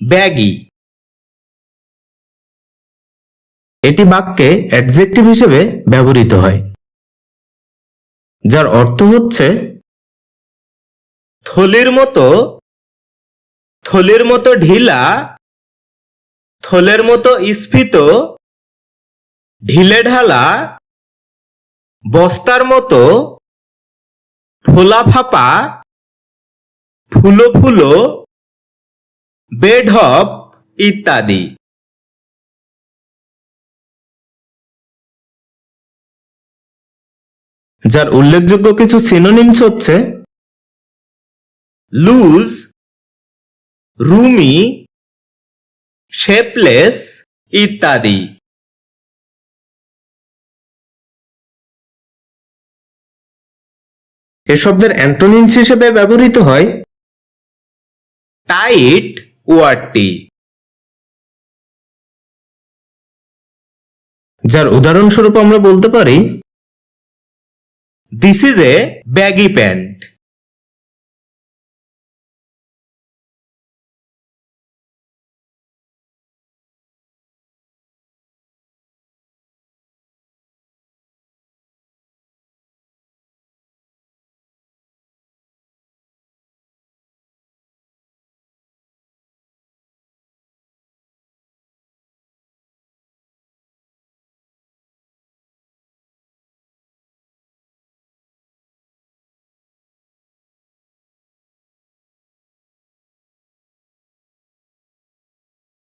Baggy. এটি বাক্যে adjective হিসেবে ব্যবহৃত হয়, যার অর্থ হচ্ছে থলির মতো থলির মতো ঢিলা, থলের মতো স্ফীত, ঢিলে ঢালা, বস্তার মতো, ফোলা ফাপা, ফুলো ফুলো বেঢপ ইত্যাদি। যার উল্লেখযোগ্য কিছু সিনোনিমস হচ্ছে লুজ রুমি শেপলেস ইত্যাদি। এ শব্দের অ্যান্টোনিমস হিসেবে ব্যবহৃত হয় টাইট ওয়ার্ডটি যার উদাহরণস্বরূপ আমরা বলতে পারি this is a baggy pants